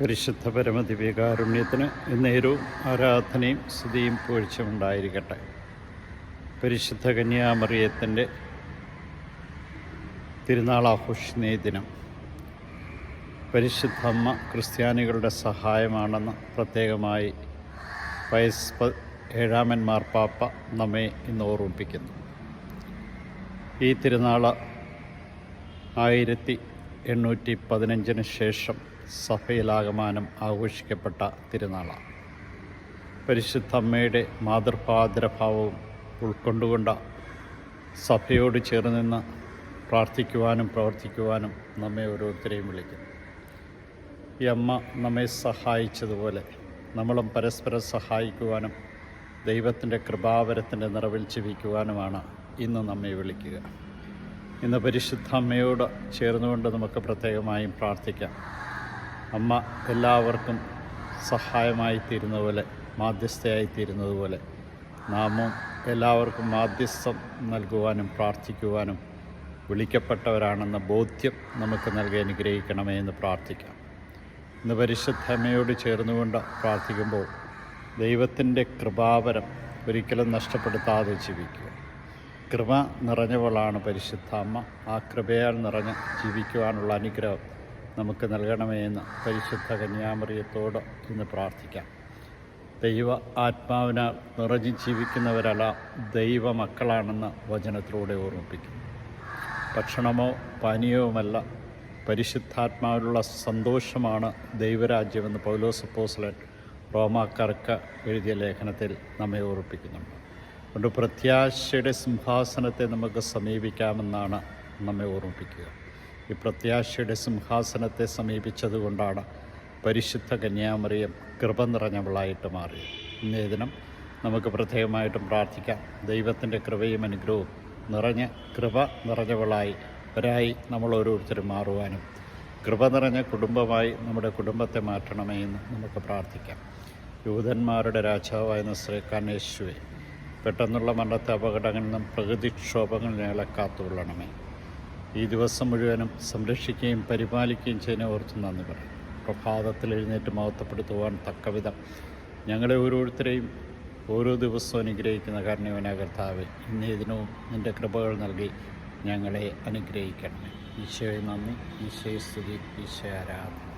പരിശുദ്ധ പരമദിവ്യകാരുണ്യത്തിന് എന്നേരവും ആരാധനയും സ്തുതിയും പുകഴ്ചയുണ്ടായിരിക്കട്ടെ പരിശുദ്ധ കന്യാമറിയത്തിന്റെ തിരുനാൾ ദിനം പരിശുദ്ധ അമ്മ ക്രിസ്ത്യാനികളുടെ സഹായമാണെന്ന് പ്രത്യേകമായി വയസ് ഏഴാമൻ മാർപ്പാപ്പ നമ്മെ ഇന്ന് ഓർമ്മിപ്പിക്കുന്നു. ഈ തിരുനാൾ ആയിരത്തി എണ്ണൂറ്റി പതിനഞ്ചിന് ശേഷം സഭയിലാകമാനം ആഘോഷിക്കപ്പെട്ട തിരുനാളാണ് പരിശുദ്ധ അമ്മയുടെ മാതൃപാദ്രഭാവവും ഉൾക്കൊണ്ടുകൊണ്ട സഭയോട് ചേർന്ന് പ്രാർത്ഥിക്കുവാനും പ്രവർത്തിക്കുവാനും നമ്മെ ഓരോരുത്തരെയും വിളിക്കുന്നു. ഈ അമ്മ നമ്മെ സഹായിച്ചതുപോലെ നമ്മളും പരസ്പരം സഹായിക്കുവാനും ദൈവത്തിന്റെ കൃപാവരത്തിന്റെ നിറവിൽ ജീവിക്കുവാനുമാണ് ഇന്ന് നമ്മെ വിളിക്കുക. ഇന്ന് പരിശുദ്ധ അമ്മയോട് ചേർന്നുകൊണ്ട് നമുക്ക് പ്രത്യേകമായും പ്രാർത്ഥിക്കാം. അമ്മ എല്ലാവർക്കും സഹായമായി തീരുന്ന പോലെ മാധ്യസ്ഥയായി തീരുന്നത് പോലെ നാമും എല്ലാവർക്കും മാധ്യസ്ഥം നൽകുവാനും പ്രാർത്ഥിക്കുവാനും വിളിക്കപ്പെട്ടവരാണെന്ന ബോധ്യം നമുക്ക് നൽകി അനുഗ്രഹിക്കണമേ എന്ന് പ്രാർത്ഥിക്കാം. ഇന്ന് പരിശുദ്ധ അമ്മയോട് ചേർന്നുകൊണ്ട് പ്രാർത്ഥിക്കുമ്പോൾ ദൈവത്തിന്റെ കൃപാവരം ഒരിക്കലും നഷ്ടപ്പെടുത്താതെ ജീവിക്കുക. കൃപ നിറഞ്ഞവളാണ് പരിശുദ്ധ അമ്മ. ആ കൃപയാൽ നിറഞ്ഞ് ജീവിക്കുവാനുള്ള അനുഗ്രഹം നമുക്ക് നൽകണമേ എന്ന് പരിശുദ്ധ കന്യാമറിയത്തോട് ഇന്ന് പ്രാർത്ഥിക്കാം. ദൈവ ആത്മാവിനാൽ നിറഞ്ഞു ജീവിക്കുന്നവരല്ല ദൈവ മക്കളാണെന്ന് വചനത്തിലൂടെ ഓർമ്മിപ്പിക്കും ഭക്ഷണമോ പാനീയവുമല്ല പരിശുദ്ധാത്മാവിലുള്ള സന്തോഷമാണ് ദൈവരാജ്യമെന്ന് പൗലോസ് അപ്പോസ്ലൻ റോമാക്കാർക്ക് എഴുതിയ ലേഖനത്തിൽ നമ്മെ ഓർപ്പിക്കുന്നുണ്ട് അതുകൊണ്ട് പ്രത്യാശയുടെ സിംഹാസനത്തെ നമുക്ക് സമീപിക്കാമെന്നാണ് നമ്മെ ഓർമ്മിപ്പിക്കുക. ഈ പ്രത്യാശയുടെ സിംഹാസനത്തെ സമീപിച്ചതുകൊണ്ടാണ് പരിശുദ്ധ കന്യാമറിയം കൃപ നിറഞ്ഞവളായിട്ട് മാറിയത്. ഇന്നേ ദിനം നമുക്ക് പ്രത്യേകമായിട്ടും പ്രാർത്ഥിക്കാം. ദൈവത്തിന്റെ കൃപയും അനുഗ്രഹവും നിറഞ്ഞ കൃപ നിറഞ്ഞവളായി ഒരായി നമ്മൾ ഓരോരുത്തരും മാറുവാനും കൃപ നിറഞ്ഞ കുടുംബമായി നമ്മുടെ കുടുംബത്തെ മാറ്റണമേ എന്ന് നമുക്ക് പ്രാർത്ഥിക്കാം. യൂതന്മാരുടെ രാജാവായ നസ്രേക്കാനേശുവെ പെട്ടെന്നുള്ള മരണത്തെ അപകടങ്ങളിൽ നിന്നും പ്രകൃതിക്ഷോഭങ്ങളിൽ കാത്തുകൊള്ളണമേ. ഈ ദിവസം മുഴുവനും സംരക്ഷിക്കുകയും പരിപാലിക്കുകയും ചെയ്യുന്ന ഓർത്ത് നന്ദി പറയും പ്രഭാതത്തിൽ എഴുന്നേറ്റ് മഹത്വപ്പെടുത്തുവാൻ തക്കവിധം ഞങ്ങളെ ഓരോരുത്തരെയും ഓരോ ദിവസവും അനുഗ്രഹിക്കുന്ന കാരണവനാ കർത്താവ് ഇന്നേ ദിനവും നിന്റെ കൃപകൾ നൽകി ഞങ്ങളെ അനുഗ്രഹിക്കണമേ. ഈശോയെ നന്ദി ഈശോയെ സ്തുതി ഈശോ ആരാധന.